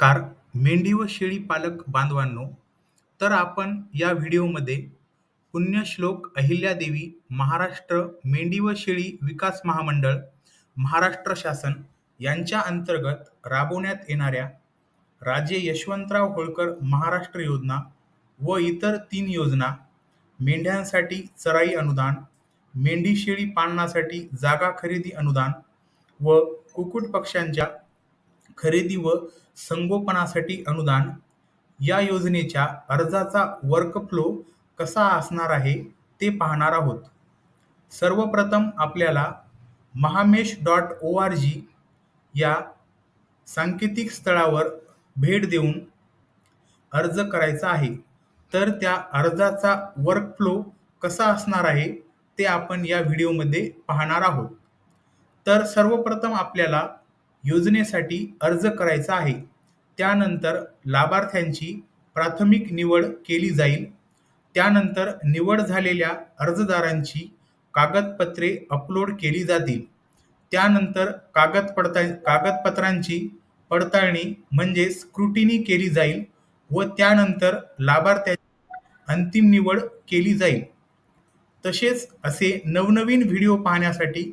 Car मेंढी व शेळी पालक बांधवांनो तर आपण या व्हिडिओमध्ये पुण्यश्लोक अहिल्यादेवी महाराष्ट्र मेंढी व शेळी विकास महामंडळ महाराष्ट्र शासन यांच्या अंतर्गत राबवण्यात येणाऱ्या राजे यशवंतराव होळकर महाराष्ट्र योजना व इतर तीन योजना मेंढ्यांसाठी चराई अनुदान मेंढी शेळी पालनासाठी जागा खरेदी अनुदान व कुक्कुट पक्ष्यांच्या खरेदी व संगोपनासाठी अनुदान या योजनेच्या अर्जाचा वर्कफ्लो कसा असणार आहे ते पाहणार आहोत. सर्वप्रथम आपल्याला Mahamesh dot O R G या सांकेतिकस्थळावर भेट देऊन अर्ज करायचा आहे. तर त्या अर्जाचा वर्कफ्लो कसा असणार आहे ते आपण या व्हिडिओमध्ये पाहणार आहोत. तर सर्वप्रथम आपल्याला योजनेसाठी अर्ज करायचा आहे. त्यानंतर लाभार्थ्यांची प्राथमिक निवड केली जाईल. त्यानंतर निवड झालेल्या अर्जदारांची कागदपत्रे अपलोड केली जातील. त्यानंतर कागदपत्रांची पडताळणी म्हणजेच स्क्रुटिनी केली जाईल व त्यानंतर लाभार्थ्यांची अंतिम निवड केली जाईल. तसेच असे नवनवीन व्हिडिओ पाहण्यासाठी